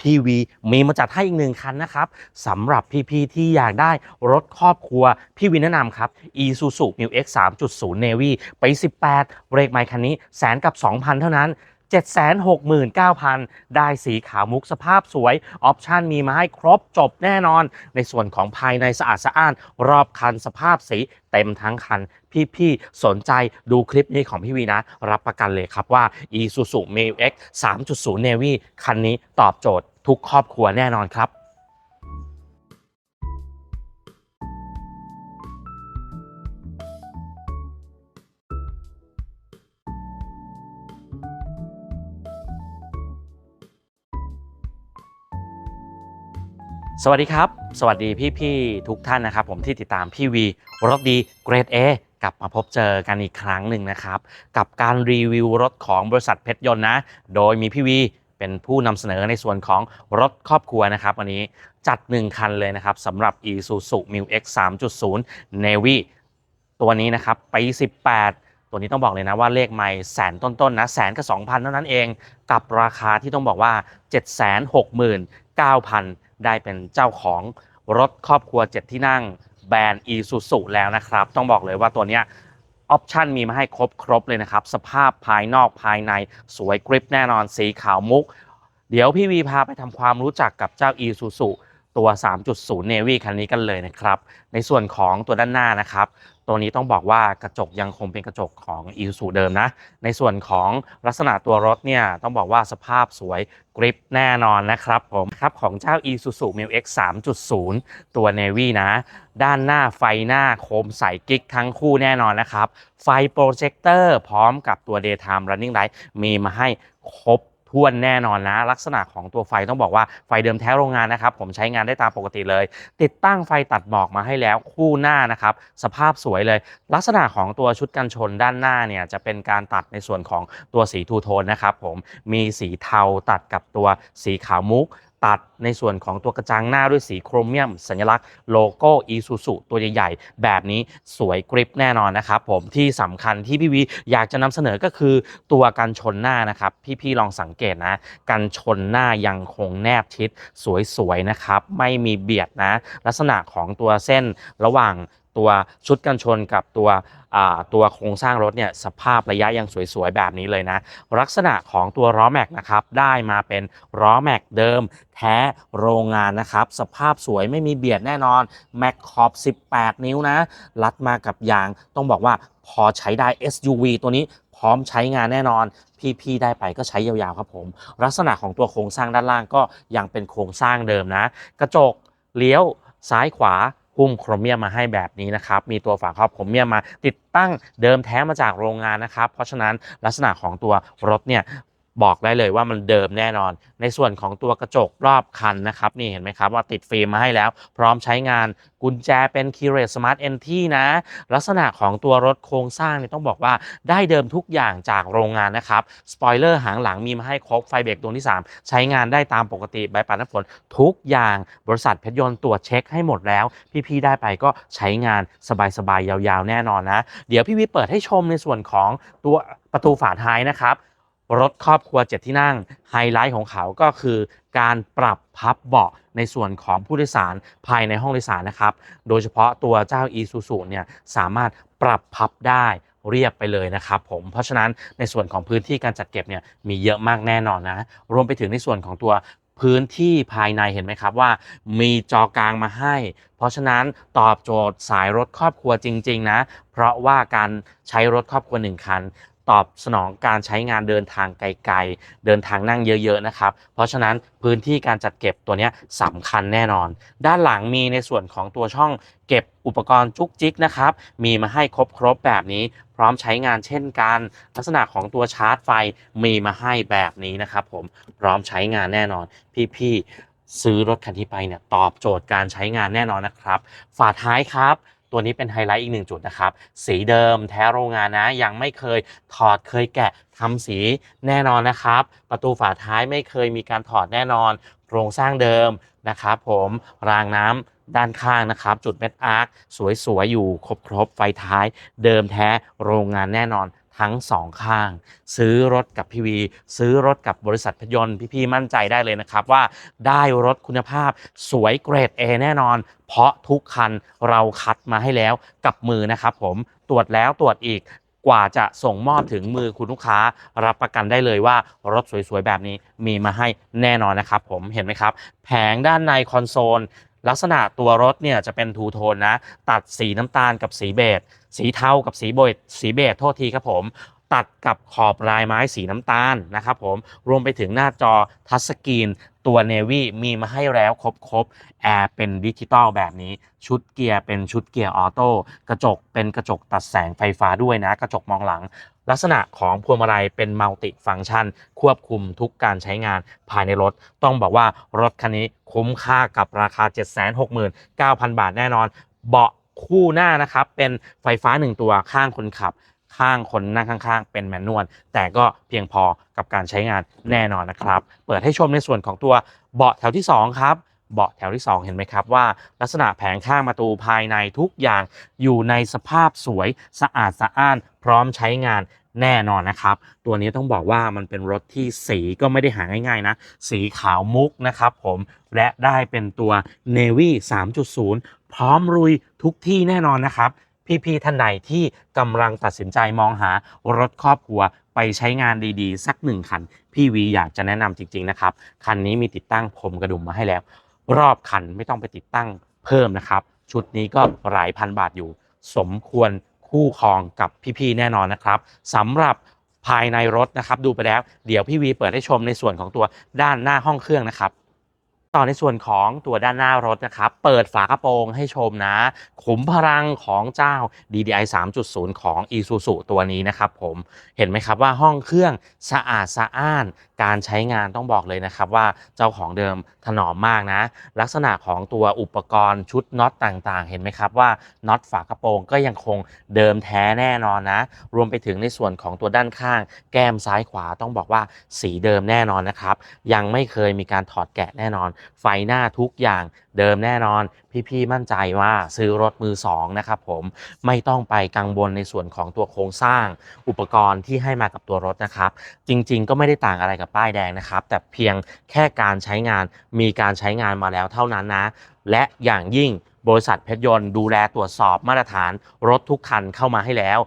พีวีมีมาจัดให้อีกหนึ่งคันนะครับสำหรับพี่ๆที่อยากได้รถครอบครัว พี่วินแนะนำครับ Isuzu Mu X 3.0 Navy ไป 18 เบรกใหม่คันนี้แสนกับ 2,000 เท่านั้น 769,000 ได้สีขาวมุกสภาพสวย ออปชันมีมาให้ครบจบแน่นอน ในส่วนของภายในสะอาดสะอ้าน รอบคันสภาพสีเต็มทั้งคัน พี่ๆ สนใจดูคลิปนี้ของพี่วีนะ รับประกันเลยครับว่า Isuzu Mu X 3.0 Navy คันนี้ตอบโจทย์ทุกครอบครัวแน่นอนครับ สวัสดีครับ สวัสดีพี่ๆทุกท่านนะครับ ผมที่ติดตามพี่วีรถดีเกรด A กลับมาพบเจอกันอีกครั้งหนึ่งนะครับ กับการรีวิวรถของบริษัทเพชรยนต์นะ โดยมีพี่วีเป็นผู้นำเสนอในส่วนของรถครอบครัวนะครับวันนี้จัด 1 คันเลยนะครับสำหรับ Isuzu Mu X 3.0 Navy ตัวนี้นะครับปี 18 ตัวนี้ต้องบอกเลยนะว่าเลขไม่แสนต้นๆนะแสนกับ2,000 เท่านั้นเอง กับราคาที่ต้องบอกว่า 769,000 ได้เป็นเจ้าของรถครอบครัว 7 ที่นั่งแบรนด์อีซูซุแล้วนะครับ ต้องบอกเลยว่าตัวเนี้ยออปชันมีมาให้ครบครบเลยนะครับ สภาพภายนอกภายในสวยกริปแน่นอนสีขาวมุก เดี๋ยวพี่วีพาไปทำความรู้จักกับเจ้าอีซูซุ ตัว 3.0 Navy คันนี้กันเลยนะครับ ในส่วนของตัวด้านหน้านะครับ ตัวนี้ต้องบอกว่ากระจกยังคงเป็นกระจกของ i s u เดิมนะ ในส่วนของลักษณะตัวรถเนี่ยต้องบอกว่าสภาพสวยกริปแน่นอนนะครับผมครับของเจ้า Isuzu Mu X 3.0 ตัว Navy นะ ด้านหน้าไฟหน้าโคมใสกิ๊กทั้งคู่แน่นอนนะครับ ไฟโปรเจคเตอร์พร้อมกับตัว Daytime Running Light มีมาให้ครบ ถ้วนแน่นอนนะ ลักษณะของตัวไฟต้องบอกว่าไฟเดิมแท้โรงงานนะครับผมใช้งานได้ตามปกติเลย ติดตั้งไฟตัดหมอกมาให้แล้วคู่หน้านะครับสภาพสวยเลย ลักษณะของตัวชุดกันชนด้านหน้าเนี่ยจะเป็นการตัดในส่วนของตัวสีทูโทนนะครับผมมีสีเทาตัดกับตัวสีขาวมุก ตัดในส่วนของตัวกระจังหน้าด้วยสีโครเมียม สัญลักษณ์โลโก้ Isuzu ตัวใหญ่ๆ แบบนี้สวยกริปแน่นอนนะครับผมที่สำคัญที่พี่วีอยากจะนำเสนอก็คือตัวกันชนหน้านะครับพี่ๆลองสังเกตนะ กันชนหน้ายังคงแนบชิดสวยๆนะครับไม่มีเบียดนะ ลักษณะของตัวเส้นระหว่าง ตัวชุดกันชนกับตัวตัวโครงสร้างรถเนี่ยสภาพระยะยังสวยๆ แบบนี้เลยนะ ลักษณะของตัวล้อแม็กนะครับได้มาเป็นล้อแม็กเดิม แท้โรงงานนะครับ สภาพสวยไม่มีเบียดแน่นอนแม็กขอบ 18 นิ้วนะ รัดมากับยาง ต้องบอกว่าพอใช้ได้ SUV ตัวนี้พร้อมใช้งานแน่นอนพี่ๆได้ไปก็ใช้ยาวๆครับผม ลักษณะของตัวโครงสร้างด้านล่างก็ยังเป็นโครงสร้างเดิมนะ กระจกเลี้ยวซ้ายขวา หุ้มโครเมียมมาให้แบบนี้นะครับ มีตัวฝาครอบโครเมียมมาติดตั้งเดิมแท้มาจากโรงงานนะครับ เพราะฉะนั้นลักษณะของตัวรถเนี่ย บอกได้เลยว่ามันเดิมแน่นอน ในส่วนของตัวกระจกรอบคันนะครับ นี่เห็นไหมครับว่าติดฟิล์มมาให้แล้ว พร้อมใช้งานกุญแจเป็น k e y r e Smart Entry นะ ลักษณะของตัวรถโครงสร้างเนี่ยต้องบอกว่าได้เดิมทุกอย่างจากโรงงานนะครับสปอยเลอร์หางหลังมีมาให้ครบไฟเบรกดวงที่ 3 ใช้งานได้ตามปกติใบปัดน้ำฝนทุกอย่างบริษัทเพชรยนต์ตรวจเช็คให้หมดแล้ว พี่ๆได้ไปก็ใช้งานสบายๆยาวๆ แน่นอนนะ เดี๋ยวพี่วิเปิดให้ชมในส่วนของตัวประตูฝาท้ายนะครับ รถครอบครัว 7 ที่นั่ง ไฮไลท์ของเขาก็คือการปรับพับเบาะในส่วนของผู้โดยสารภายในห้องโดยสารนะครับ โดยเฉพาะตัวเจ้า Isuzu เนี่ยสามารถปรับพับได้เรียบไปเลยนะครับผมเพราะฉะนั้นในส่วนของพื้นที่การจัดเก็บเนี่ยมีเยอะมากแน่นอนนะ รวมไปถึงในส่วนของตัวพื้นที่ภายในเห็นไหมครับว่า มีจอกลางมาให้ เพราะฉะนั้นตอบโจทย์สายรถครอบครัวจริง ๆ นะ เพราะว่าการใช้รถครอบครัวหนึ่งคัน ตอบสนองการใช้งานเดินทางไกลๆ เดินทางนั่งเยอะๆนะครับ เพราะฉะนั้นพื้นที่การจัดเก็บตัวนี้สำคัญแน่นอน ด้านหลังมีในส่วนของตัวช่องเก็บอุปกรณ์จุกจิกนะครับ มีมาให้ครบๆแบบนี้ พร้อมใช้งานเช่นกัน ลักษณะของตัวชาร์จไฟมีมาให้แบบนี้นะครับผมพร้อมใช้งานแน่นอน พี่ๆซื้อรถคันที่ไปเนี่ยตอบโจทย์การใช้งานแน่นอนนะครับ ฝาท้ายครับ ตัวนี้เป็นไฮไลท์อีกหนึ่งจุดนะครับ สีเดิมแท้โรงงานนะ ยังไม่เคยถอดเคยแกะทำสีแน่นอนนะครับ ประตูฝาท้ายไม่เคยมีการถอดแน่นอน โครงสร้างเดิมนะครับผมรางน้ำด้านข้างนะครับ จุดเม็ดอาร์คสวยๆ อยู่ครบๆ ไฟท้าย เดิมแท้โรงงานแน่นอน ทั้งสองข้าง ซื้อรถกับพี่วี ซื้อรถกับบริษัทพยนต์พี่ๆมั่นใจได้เลยนะครับว่าได้รถคุณภาพสวยเกรด A แน่นอน เพราะทุกคันเราคัดมาให้แล้วกับมือนะครับผมตรวจแล้วตรวจอีกกว่าจะส่งมอบถึงมือคุณลูกค้า รับประกันได้เลยว่ารถสวยๆ แบบนี้มีมาให้แน่นอนนะครับผมเห็นไหมครับ แผงด้านในคอนโซล ลักษณะตัวรถเนี่ยจะเป็นทูโทนนะ ตัดสีน้ำตาลกับสีเบจ สีเทากับสีโบยสีเบจโทษทีครับผม ตัดกับขอบลายไม้สีน้ำตาลนะครับผม รวมไปถึงหน้าจอทัชสกรีนตัว Navy มีมาให้แล้วครบครบแอร์เป็นดิจิตอลแบบนี้ ชุดเกียร์เป็นชุดเกียร์ออโต้กระจกเป็นกระจกตัดแสงไฟฟ้าด้วยนะ กระจกมองหลัง ลักษณะของพวงมาลัยเป็นมัลติฟังก์ชัน ควบคุมทุกการใช้งานภายในรถ ต้องบอกว่ารถคันนี้คุ้มค่ากับราคา 769,000 บาทแน่นอน เบาะ คู่หน้านะครับ เป็นไฟฟ้า 1 ตัวข้างคนขับ ข้างคนนั่งข้างๆ เป็นแมนนวลแต่ก็เพียงพอกับการใช้งานแน่นอนนะครับ เปิดให้ชมในส่วนของตัวเบาะแถวที่ 2 ครับเบาะแถวที่ 2 เห็นไหมครับว่า ลักษณะแผงข้างประตูภายในทุกอย่างอยู่ในสภาพสวยสะอาดสะอ้าน พร้อมใช้งาน แน่นอนนะครับ ตัวนี้ต้องบอกว่ามันเป็นรถที่สีก็ไม่ได้หาง่ายๆนะ สีขาวมุกนะครับผมและได้เป็นตัว Navy 3.0 พร้อมรุยทุกที่แน่นอนนะครับ พี่ๆท่านใดที่กำลังตัดสินใจมองหารถครอบครัวไปใช้งานดีๆ สักหนึ่งคัน พี่วีอยากจะแนะนำจริง ๆ นะครับ คันนี้มีติดตั้งพรมกระดุมมาให้แล้ว รอบคันไม่ต้องไปติดตั้งเพิ่มนะครับ ชุดนี้ก็หลายพันบาทอยู่ สมควร คู่ครองกับพี่ๆแน่นอนนะครับสำหรับภายในรถนะครับดูไปแล้ว เดี๋ยวพี่วีเปิดให้ชมในส่วนของตัวด้านหน้าห้องเครื่องนะครับ ต่อในส่วนของตัวด้านหน้ารถนะครับ เปิดฝากระโปรงให้ชมนะ ขุมพลังของเจ้า DDI 3.0 ของ Isuzu ตัวนี้นะครับผมเห็นไหมครับว่าห้องเครื่องสะอาดสะอ้าน การใช้งานต้องบอกเลยนะครับว่าเจ้าของเดิมถนอมมากนะ ลักษณะของตัวอุปกรณ์ชุดน็อตต่างๆ เห็นไหมครับว่าน็อตฝากระโปรงก็ยังคงเดิมแท้แน่นอนนะ รวมไปถึงในส่วนของตัวด้านข้าง แก้มซ้ายขวาต้องบอกว่าสีเดิมแน่นอนนะครับยังไม่เคยมีการถอดแกะแน่นอนไฟหน้าทุกอย่างเดิมแน่นอน พี่ๆมั่นใจว่าซื้อรถมือสองนะครับผมไม่ต้องไปกังวลในส่วนของตัวโครงสร้าง อุปกรณ์ที่ให้มากับตัวรถนะครับ จริงๆ ก็ไม่ได้ต่างอะไรกับป้ายแดงนะครับ แต่เพียงแค่การใช้งานมีการใช้งานมาแล้วเท่านั้นนะ และอย่างยิ่ง บริษัทเพชรยนต์ดูแลตรวจสอบมาตรฐานรถทุกคันเข้ามาให้แล้ว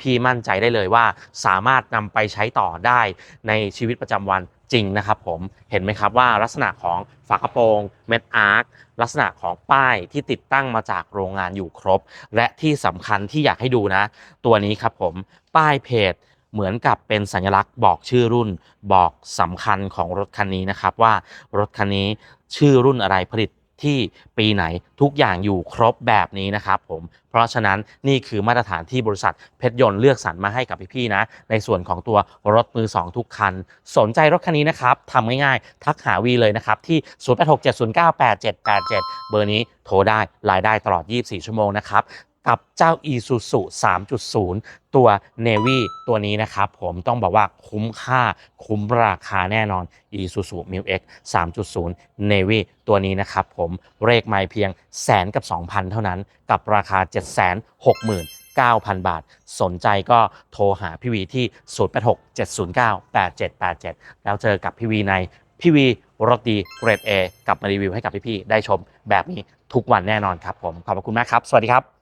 พี่ๆมั่นใจได้เลยว่า สามารถนำไปใช้ต่อได้ในชีวิตประจำวันจริงนะครับผมเห็นไหมครับว่าลักษณะของฝากระโปรงเม็ดอาร์คลักษณะของป้ายที่ติดตั้งมาจากโรงงานอยู่ครบ และที่สำคัญที่อยากให้ดูนะ ตัวนี้ครับผมป้ายเพจเหมือนกับเป็นสัญลักษณ์บอกชื่อรุ่น บอกสำคัญของรถคันนี้นะครับว่ารถคันนี้ชื่อรุ่นอะไรผลิต ที่ปีไหนทุกอย่างอยู่ครบแบบนี้นะครับผมเพราะฉะนั้นนี่คือมาตรฐานที่บริษัทเพชรยนต์เลือกสรรมาให้กับพี่ๆนะ ในส่วนของตัวรถมือ 2 ทุกคัน สนใจรถคันนี้นะครับทำง่ายๆ ทักหาวีเลยนะครับ ที่ 0867098787 เบอร์นี้โทรได้รายได้ตลอด 24 ชั่วโมงนะครับ กับเจ้า Isuzu 3.0 ตัว Navy ตัวนี้นะครับผมต้องบอกว่าคุ้มค่าคุ้มราคาแน่นอน Isuzu m i l X 3.0 Navy ตัวนี้นะครับผมเลขไม่เพียงแสนกับ 2,000 เท่านั้นกับราคา 769,000 บาท สนใจก็โทรหาพี่วีที่ 0867098787 แล้วเจอกับพี่วีในพี่วีรถดีเกรด A กลับมารีวิวให้กับพี่ๆได้ชมแบบนี้ทุกวันแน่นอนครับผม ขอบพระคุณมากครับ สวัสดีครับ